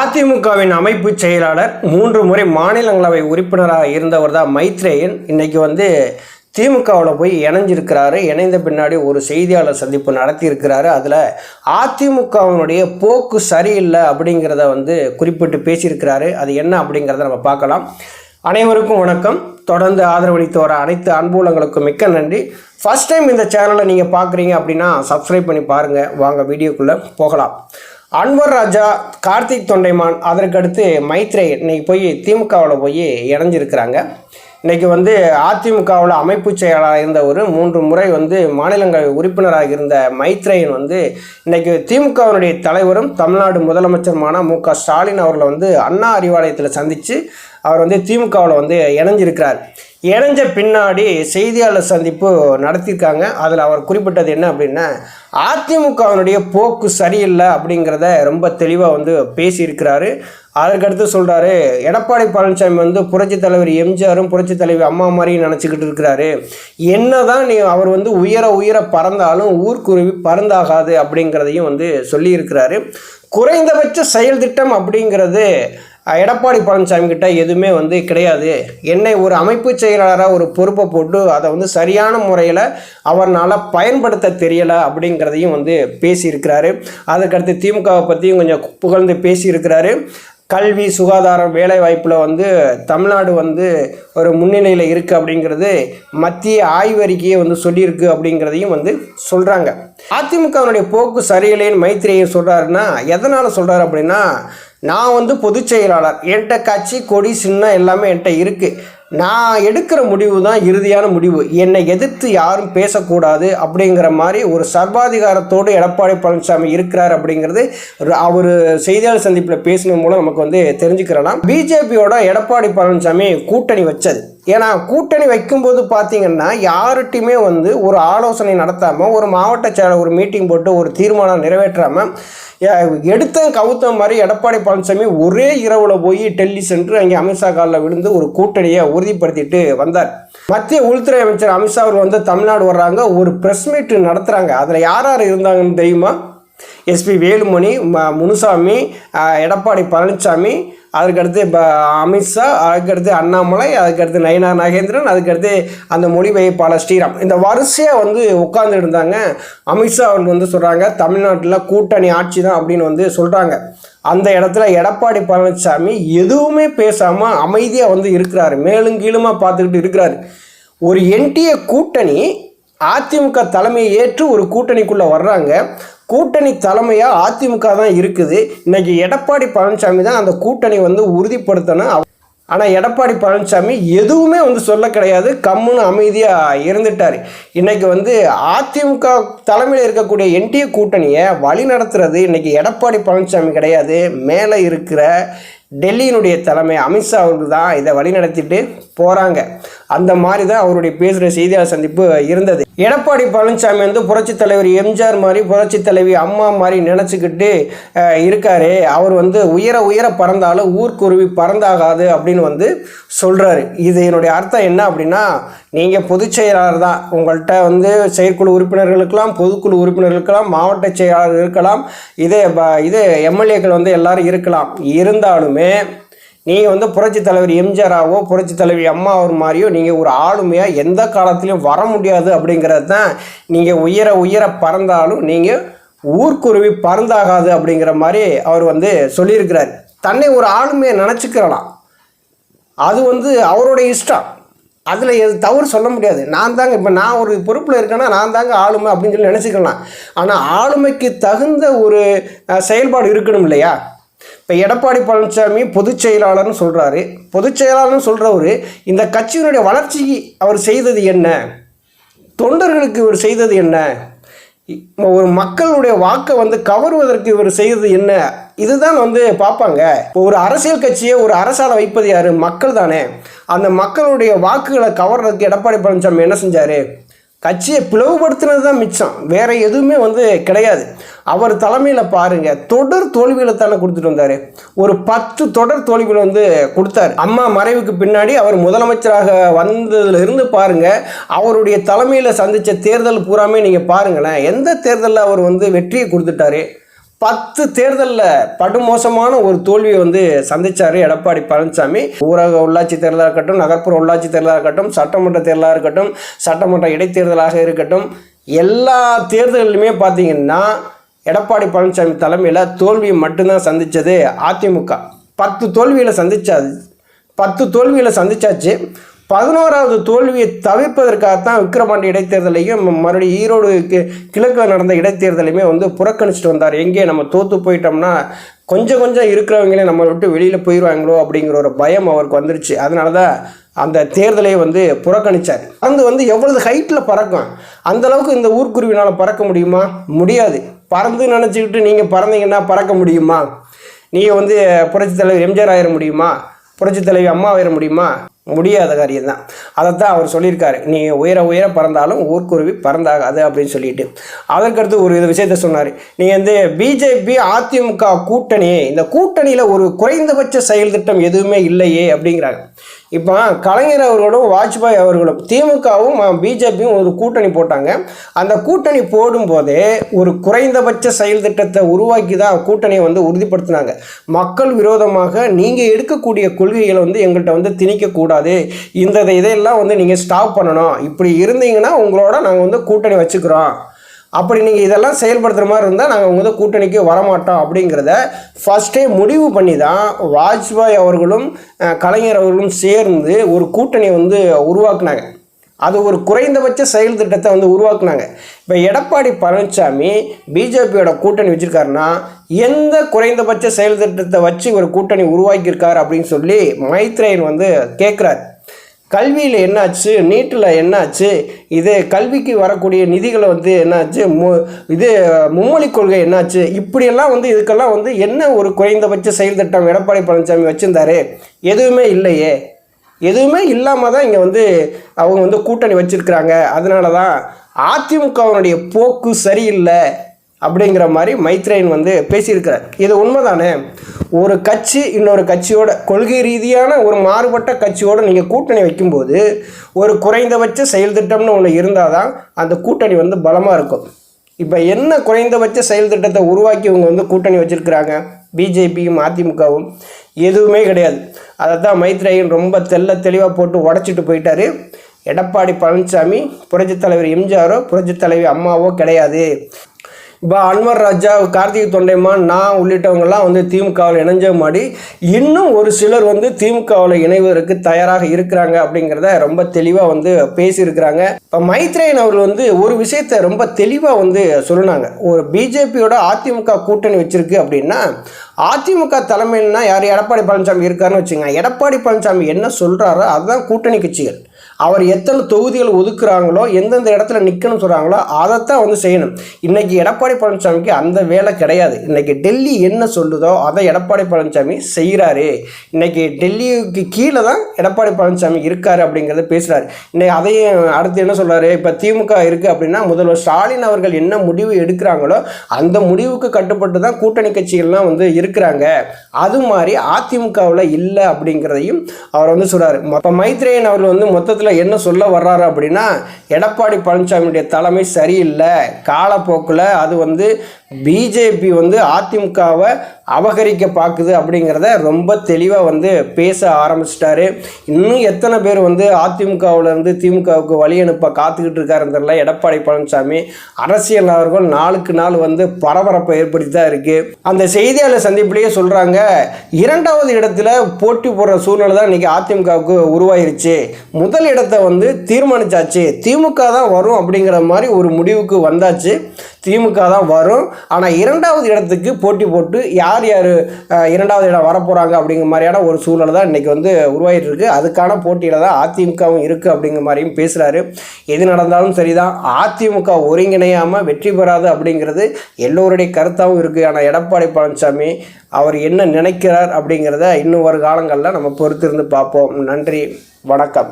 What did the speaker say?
அதிமுகவின் அமைப்பு செயலாளர் மூன்று முறை மாநிலங்களவை உறுப்பினராக இருந்தவர் தான் மைத்ரேயன். இன்னைக்கு வந்து திமுகவில் போய் இணைஞ்சிருக்கிறாரு. இணைந்த பின்னாடி ஒரு செய்தியாளர் சந்திப்பு நடத்தியிருக்கிறாரு. அதில் அதிமுகவினுடைய போக்கு சரியில்லை அப்படிங்கிறத வந்து குறிப்பிட்டு பேசியிருக்கிறாரு. அது என்ன அப்படிங்கிறத நம்ம பார்க்கலாம். அனைவருக்கும் வணக்கம். தொடர்ந்து ஆதரவளித்து வர அனைத்து அன்புலங்களுக்கும் மிக்க நன்றி. ஃபஸ்ட் டைம் இந்த சேனலை நீங்கள் பார்க்குறீங்க அப்படின்னா சப்ஸ்கிரைப் பண்ணி பாருங்கள் வாங்க வீடியோக்குள்ளே போகலாம். அன்வர் ராஜா கார்த்திக் தொண்டைமான் அதற்கடுத்து மைத்ரே இன்னைக்கு போய் திமுகவில் போய் இணைஞ்சிருக்கிறாங்க. இன்னைக்கு வந்து அதிமுகவில் அமைப்பு செயலாளர் இருந்த ஒரு மூன்று முறை வந்து மாநிலங்களவை உறுப்பினராக இருந்த மைத்ரேயன் வந்து இன்னைக்கு திமுகவினுடைய தலைவரும் தமிழ்நாடு முதலமைச்சருமான மு க ஸ்டாலின் அவர்களை வந்து அண்ணா அறிவாலயத்தில் சந்தித்து அவர் வந்து திமுகவில் வந்து இணைஞ்சிருக்கிறார். இணைஞ்ச பின்னாடி செய்தியாளர் சந்திப்பு நடத்தியிருக்காங்க. அதில் அவர் குறிப்பிட்டது என்ன அப்படின்னா அதிமுகவினுடைய போக்கு சரியில்லை அப்படிங்கிறத ரொம்ப தெளிவாக வந்து பேசியிருக்கிறாரு. அதற்கடுத்து சொல்கிறாரு எடப்பாடி பழனிசாமி வந்து புரட்சி தலைவர் எம்ஜிஆரும் புரட்சித் தலைவர் அம்மா மாதிரியும் நினச்சிக்கிட்டு இருக்கிறாரு. என்ன தான் நீ அவர் வந்து உயர உயர பறந்தாலும் ஊர்க்குருவி பறந்தாகாது அப்படிங்கிறதையும் வந்து சொல்லியிருக்கிறாரு. குறைந்தபட்ச செயல் திட்டம் அப்படிங்கிறது எடப்பாடி பழனிசாமி கிட்ட எதுவுமே வந்து கிடையாது. என்னை ஒரு அமைப்பு செயலாளராக ஒரு பொறுப்பை போட்டு அதை வந்து சரியான முறையில் அவர்னால் பயன்படுத்த தெரியலை அப்படிங்கிறதையும் வந்து பேசியிருக்கிறாரு. அதுக்கடுத்து திமுகவை பற்றியும் கொஞ்சம் புகழ்ந்து பேசியிருக்கிறாரு. கல்வி சுகாதாரம் வேலைவாய்ப்பில் வந்து தமிழ்நாடு வந்து ஒரு முன்னிலையில் இருக்குது அப்படிங்கிறது மத்திய ஆய்வறிக்கையை வந்து சொல்லியிருக்கு அப்படிங்கிறதையும் வந்து சொல்கிறாங்க அதிமுகவினுடைய போக்கு சரியில்லைன்னு மைத்திரியை சொல்கிறாருன்னா எதனால் சொல்கிறார் அப்படின்னா நான் வந்து பொதுச் செயலாளர். என்கிட்ட கட்சி கொடி சின்னம் எல்லாமே என்கிட்ட இருக்குது நான் எடுக்கிற முடிவு தான் இறுதியான முடிவு. என்னை எதிர்த்து யாரும் பேசக்கூடாது அப்படிங்கிற மாதிரி ஒரு சர்வாதிகாரத்தோடு எடப்பாடி பழனிசாமி இருக்கிறார் அப்படிங்கிறது அவர் செய்தியாளர் சந்திப்பில் பேசின மூலம் நமக்கு வந்து தெரிஞ்சுக்கிறலாம். பிஜேபியோட எடப்பாடி பழனிசாமி கூட்டணி வச்சது. ஏன்னா கூட்டணி வைக்கும்போது பார்த்தீங்கன்னா யார்கிட்டையுமே வந்து ஒரு ஆலோசனை நடத்தாமல் ஒரு மாவட்ட செயலர் ஒரு மீட்டிங் போட்டு ஒரு தீர்மானம் நிறைவேற்றாமல் எடுத்த கவுத்த மாதிரி எடப்பாடி பழனிசாமி ஒரே இரவில் போய் டெல்லி சென்று அங்கே அமித்ஷா காலில் விழுந்து ஒரு கூட்டணியை உறுதிப்படுத்திட்டு வந்தார். மத்திய உள்துறை அமைச்சர் அமித்ஷா அவர் வந்து தமிழ்நாடு வர்றாங்க ஒரு ப்ரெஸ் மீட் நடத்துகிறாங்க அதில் யார் யார் இருந்தாங்கன்னு தெரியுமா? எஸ்பி வேலுமணி முனுசாமி எடப்பாடி பழனிசாமி அதுக்கடுத்து இப்போ அமித்ஷா அதுக்கடுத்து அண்ணாமலை அதுக்கடுத்து நயனா நாகேந்திரன் அதுக்கடுத்து அந்த மொழிபெயர்ப்பாளர் ஸ்ரீராம். இந்த வரிசையாக வந்து உட்கார்ந்து இருந்தாங்க. அமித்ஷா அவர்கள் வந்து சொல்கிறாங்க தமிழ்நாட்டில் கூட்டணி ஆட்சி தான் அப்படின்னு வந்து சொல்கிறாங்க அந்த இடத்துல எடப்பாடி பழனிசாமி எதுவுமே பேசாமல் அமைதியாக வந்து இருக்கிறாரு. மேலும் கீழுமாக பார்த்துக்கிட்டு இருக்கிறாரு. ஒரு என்டிஏ கூட்டணி அதிமுக தலைமையை ஏற்று ஒரு கூட்டணிக்குள்ளே வர்றாங்க. கூட்டணி தலைமையாக அதிமுக தான் இருக்குது. இன்றைக்கி எடப்பாடி பழனிசாமி தான் அந்த கூட்டணி வந்து உறுதிப்படுத்தணும். ஆனால் எடப்பாடி பழனிசாமி எதுவுமே வந்து சொல்ல கிடையாது. கம்முன்னு அமைதியாக இருந்துட்டார். இன்றைக்கி வந்து அதிமுக தலைமையில் இருக்கக்கூடிய என்டிஏ கூட்டணியை வழி நடத்துறது இன்றைக்கி எடப்பாடி பழனிசாமி கிடையாது. மேலே இருக்கிற டெல்லியினுடைய தலைமை அமித்ஷா அவர்கள் தான் இதை வழிநடத்திட்டு போகிறாங்க அந்த மாதிரி தான் அவருடைய பேசுகிற செய்தியாளர் சந்திப்பு இருந்தது. எடப்பாடி பழனிசாமி வந்து புரட்சித் தலைவர் எம்ஜிஆர் மாதிரி புரட்சித் தலைவி அம்மா மாதிரி நினச்சிக்கிட்டு இருக்காரு. அவர் வந்து உயர உயர பறந்தாலும் ஊர்க்குருவி பறந்தாகாது அப்படின்னு வந்து சொல்கிறாரு இது என்னுடைய அர்த்தம் என்ன அப்படின்னா நீங்கள் பொதுச் செயலாளர் தான். உங்கள்கிட்ட வந்து செயற்குழு உறுப்பினர்களுக்கெல்லாம் பொதுக்குழு உறுப்பினர்களுக்கெல்லாம் மாவட்ட செயலாளர் இருக்கலாம். இதே ப- இது எம்எல்ஏக்கள் வந்து எல்லாரும் இருக்கலாம். இருந்தாலுமே நீங்கள் வந்து புரட்சி தலைவர் எம்ஜிஆராகவோ புரட்சி தலைவி அம்மா அவர் மாதிரியோ நீங்கள் ஒரு ஆளுமையாக எந்த காலத்துலையும் வர முடியாது அப்படிங்கிறது தான் நீங்கள் உயர உயர பறந்தாலும் நீங்கள் ஊர்க்குருவி பறந்தாகாது அப்படிங்கிற மாதிரி அவர் வந்து சொல்லியிருக்கிறார். தன்னை ஒரு ஆளுமையை நினச்சிக்கிறலாம். அது வந்து அவரோட இஷ்டம். அதில் எது தவறு சொல்ல முடியாது. நான் தாங்க இப்போ நான் ஒரு பொறுப்பில் இருக்கேன்னா நான் தாங்க ஆளுமை அப்படின்னு சொல்லி நினச்சிக்கலாம். ஆனால் ஆளுமைக்கு தகுந்த ஒரு செயல்பாடு இருக்கணும் இல்லையா? இப்போ எடப்பாடி பழனிசாமி பொதுச் செயலாளர்னு சொல்கிறாரு பொதுச் செயலாளர்னு சொல்கிறவர் இந்த கட்சியினுடைய வளர்ச்சிக்கு அவர் செய்தது என்ன? தொண்டர்களுக்கு இவர் செய்தது என்ன? இ- ஒரு மக்களுடைய வாக்கை வந்து கவருவதற்கு இவர் செய்தது என்ன? இதுதான் வந்து பார்ப்பாங்க. இப்போ ஒரு அரசியல் கட்சியை ஒரு அரசால் வைப்பது யார்? மக்கள் தானே. அந்த மக்களுடைய வாக்குகளை கவர்றதுக்கு எடப்பாடி பழனிசாமி என்ன செஞ்சார்? கட்சியை பிளவுபடுத்தினது தான் மிச்சம். வேறு எதுவுமே வந்து கிடையாது. அவர் தலைமையில் பாருங்கள் தொடர் தோல்விகளை தானே கொடுத்துட்டு வந்தார். ஒரு பத்து தொடர் தோல்விகளை வந்து கொடுத்தார். அம்மா மறைவுக்கு பின்னாடி அவர் முதலமைச்சராக வந்ததுல இருந்து பாருங்க அவருடைய தலைமையில் சந்தித்த தேர்தல் பூராமே நீங்கள் பாருங்களேன் எந்த தேர்தலில் அவர் வந்து வெற்றியை கொடுத்துட்டாரு? பத்து தேர்தலில் படுமோசமான ஒரு தோல்வியை வந்து சந்திச்சார் எடப்பாடி பழனிசாமி. ஊரக உள்ளாட்சி தேர்தலாக இருக்கட்டும் நகர்ப்புற உள்ளாட்சி தேர்தலாக இருக்கட்டும் சட்டமன்ற தேர்தலாக இருக்கட்டும் சட்டமன்ற இடைத்தேர்தலாக இருக்கட்டும் எல்லா தேர்தல்களுமே பார்த்தீங்கன்னா எடப்பாடி பழனிசாமி தலைமையில் தோல்வியை மட்டும்தான் சந்தித்தது அதிமுக. பத்து தோல்வியில் சந்திச்சாது பத்து தோல்வியில் சந்திச்சாச்சு. பதினோராவது தோல்வியை தவிர்ப்பதற்காகத்தான் விக்ரமாண்டி இடைத்தேர்தலையும் மறுபடியும் ஈரோடு கி- கிழக்கில் நடந்த இடைத்தேர்தலையுமே வந்து புறக்கணிச்சிட்டு வந்தார். எங்கே நம்ம தோற்று போயிட்டோம்னா கொஞ்சம் கொஞ்சம் இருக்கிறவங்களே நம்ம விட்டு வெளியில் போயிடுவாங்களோ அப்படிங்கிற ஒரு பயம் அவருக்கு வந்துருச்சு. அதனால தான் அந்த தேர்தலை வந்து புறக்கணிச்சார். பறந்து வந்து எவ்வளவு ஹைட்டில் பறக்கும்? அந்தளவுக்கு இந்த ஊர்க்குருவினால் பறக்க முடியுமா? முடியாது. பறந்து நினச்சிக்கிட்டு நீங்கள் பறந்தீங்கன்னா பறக்க முடியுமா? நீங்கள் வந்து புரட்சித் தலைவர் எம்ஜிஆர் ஆயிட முடியுமா? புரட்சித் தலைவி அம்மா ஆயிட முடியுமா? முடியாத காரியம் தான் அதைத்தான் அவர் சொல்லியிருக்காரு. நீ உயர உயர பறந்தாலும் ஊர்க்குருவி பறந்தாகாது அப்படின்னு சொல்லிட்டு. அதற்கடுத்து ஒரு இது விஷயத்த சொன்னார். நீங்கள் வந்து பிஜேபி அதிமுக கூட்டணி இந்த கூட்டணியில் ஒரு குறைந்தபட்ச செயல் திட்டம் எதுவுமே இல்லையே அப்படிங்கிறாங்க. இப்போ கலைஞர் அவர்களும் வாஜ்பாய் அவர்களும் திமுகவும் பிஜேபியும் ஒரு கூட்டணி போட்டாங்க. அந்த கூட்டணி போடும்போதே ஒரு குறைந்தபட்ச செயல் திட்டத்தை உருவாக்கி தான் கூட்டணியை வந்து உறுதிப்படுத்தினாங்க. மக்கள் விரோதமாக நீங்கள் எடுக்கக்கூடிய கொள்கைகளை வந்து எங்கள்கிட்ட வந்து திணிக்கக்கூடாது இந்த இதையெல்லாம் வந்து நீங்கள் ஸ்டாப் பண்ணணும். இப்படி இருந்தீங்கன்னா உங்களோட நாங்கள் வந்து கூட்டணி வச்சுக்கிறோம். அப்படி நீங்கள் இதெல்லாம் செயல்படுத்துகிற மாதிரி இருந்தால் நாங்கள் உங்கள் வந்து கூட்டணிக்கு வரமாட்டோம் அப்படிங்கிறத ஃபஸ்ட்டே முடிவு பண்ணி தான் வாஜ்பாய் அவர்களும் கலைஞர் அவர்களும் சேர்ந்து ஒரு கூட்டணியை வந்து உருவாக்குனாங்க. அது ஒரு குறைந்தபட்ச செயல் திட்டத்தை வந்து உருவாக்குனாங்க. இப்போ எடப்பாடி பழனிசாமி பிஜேபியோட கூட்டணி வச்சுருக்காருன்னா எந்த குறைந்தபட்ச செயல் திட்டத்தை வச்சு ஒரு கூட்டணி உருவாக்கியிருக்காரு அப்படின்னு சொல்லி மைத்ரேயன் வந்து கேட்குறாரு கல்வியில் என்னாச்சு? நீட்டில் என்னாச்சு? இது கல்விக்கு வரக்கூடிய நிதிகளை வந்து என்னாச்சு? மு இது மும்மொழி கொள்கை என்னாச்சு? இப்படியெல்லாம் வந்து இதுக்கெல்லாம் வந்து என்ன ஒரு குறைந்தபட்ச செயல் திட்டம்? எடப்பாடி பழனிசாமி வச்சுருந்தாரு. எதுவுமே இல்லையே. எதுவுமே இல்லாமல் தான் இங்கே வந்து அவங்க வந்து கூட்டணி வச்சிருக்கிறாங்க. அதனால தான் அதிமுகவினுடைய போக்கு சரியில்லை. அப்படிங்கிற மாதிரி மைத்ரேயன் வந்து பேசியிருக்கிறார். இது உண்மைதானே? ஒரு கட்சி இன்னொரு கட்சியோட கொள்கை ரீதியான ஒரு மாறுபட்ட கட்சியோடு நீங்கள் கூட்டணி வைக்கும்போது ஒரு குறைந்தபட்ச செயல் திட்டம்னு ஒன்று இருந்தால் தான் அந்த கூட்டணி வந்து பலமாக இருக்கும். இப்போ என்ன குறைந்தபட்ச செயல் திட்டத்தை உருவாக்கி இவங்க வந்து கூட்டணி வச்சிருக்கிறாங்க? பிஜேபியும் அதிமுகவும் எதுவுமே கிடையாது. அதை தான் மைத்ரேயன் ரொம்ப தெள்ள தெளிவாக போட்டு உடச்சிட்டு போயிட்டாரு. எடப்பாடி பழனிசாமி புரட்சித் தலைவர் எம்ஜிஆரோ புரட்சித் தலைவி அம்மாவோ கிடையாது. இப்போ அன்வர் ராஜா கார்த்திகை தொண்டைமான் நான் உள்ளிட்டவங்கெல்லாம் வந்து திமுகவில் இணைஞ்ச மாதிரி இன்னும் ஒரு சிலர் வந்து திமுகவில் இணைவதற்கு தயாராக இருக்கிறாங்க அப்படிங்கிறத ரொம்ப தெளிவாக வந்து பேசியிருக்கிறாங்க. இப்போ மைத்ரேயன் அவர்கள் வந்து ஒரு விஷயத்தை ரொம்ப தெளிவாக வந்து சொல்லினாங்க ஒரு பிஜேபியோட அதிமுக கூட்டணி வச்சுருக்கு அப்படின்னா அதிமுக தலைமையில்னா யார்? எடப்பாடி பழனிசாமி இருக்காருன்னு வச்சுங்க எடப்பாடி பழனிசாமி என்ன சொல்கிறாரோ அதுதான் கூட்டணி கட்சிகள். அவர் எத்தனை தொகுதிகள் ஒதுக்குறாங்களோ எந்தெந்த இடத்துல நிற்கணும்னு சொல்கிறாங்களோ அதைத்தான் வந்து செய்யணும். இன்னைக்கு எடப்பாடி பழனிசாமிக்கு அந்த வேலை கிடையாது. இன்னைக்கு டெல்லி என்ன சொல்லுதோ அதை எடப்பாடி பழனிசாமி செய்கிறாரு இன்னைக்கு டெல்லிக்கு கீழே தான் எடப்பாடி பழனிசாமி இருக்கார் அப்படிங்கிறத பேசுகிறாரு இன்றைக்கி அதையும் அடுத்து என்ன சொல்கிறாரு இப்போ திமுக இருக்குது அப்படின்னா முதல்வர் ஸ்டாலின் அவர்கள் என்ன முடிவு எடுக்கிறாங்களோ அந்த முடிவுக்கு கட்டுப்பட்டு தான் கூட்டணி கட்சிகள்லாம் வந்து இருக்கிறாங்க. அது மாதிரி அதிமுகவில் இல்லை அப்படிங்கிறதையும் அவர் வந்து சொல்கிறார் இப்போ மைத்ரேயன் அவர்கள் வந்து மொத்தத்தில் என்ன சொல்ல வர்றாரு அப்படின்னா எடப்பாடி பழனிசாமியுடைய தலைமை சரியில்லை. காலப்போக்கில் அது வந்து பிஜேபி வந்து அதிமுகவை அபகரிக்க பார்க்குது அப்படிங்கிறத ரொம்ப தெளிவாக வந்து பேச ஆரம்பிச்சிட்டாரு. இன்னும் எத்தனை பேர் வந்து அதிமுகவிலேருந்து திமுகவுக்கு வழி அனுப்ப காத்துக்கிட்டு இருக்காருன்னு தெரியல. எடப்பாடி பழனிசாமி அரசியல் அவர்கள் நாளுக்கு நாள் வந்து பரபரப்பை ஏற்படுத்தி தான் இருக்குது அந்த செய்தியாளர் சந்திப்பிலேயே சொல்கிறாங்க இரண்டாவது இடத்துல போட்டி போடுற சூழ்நிலை தான் இன்றைக்கி அதிமுகவுக்கு உருவாயிருச்சு. முதல் இடத்தை வந்து தீர்மானிச்சாச்சு. திமுக தான் வரும் அப்படிங்கிற மாதிரி ஒரு முடிவுக்கு வந்தாச்சு. திமுக தான் வரும். ஆனால் இரண்டாவது இடத்துக்கு போட்டி போட்டு யார் யார் யார் இரண்டாவது இடம் வரப்போகிறாங்க அப்படிங்கிற மாதிரியான ஒரு சூழல் தான் இன்றைக்கி வந்து உருவாகிட்டு இருக்குது அதுக்கான போட்டியில் தான் அதிமுகவும் இருக்குது அப்படிங்கிற மாதிரியும் பேசுகிறாரு எது நடந்தாலும் சரிதான். அதிமுக ஒருங்கிணையாமல் வெற்றி பெறாது அப்படிங்கிறது எல்லோருடைய கருத்தாகவும் இருக்குது ஆனால் எடப்பாடி பழனிசாமி அவர் என்ன நினைக்கிறார் அப்படிங்கிறத இன்னும் ஒரு காலங்களில் நம்ம பொறுத்திருந்து பார்ப்போம். நன்றி. வணக்கம்.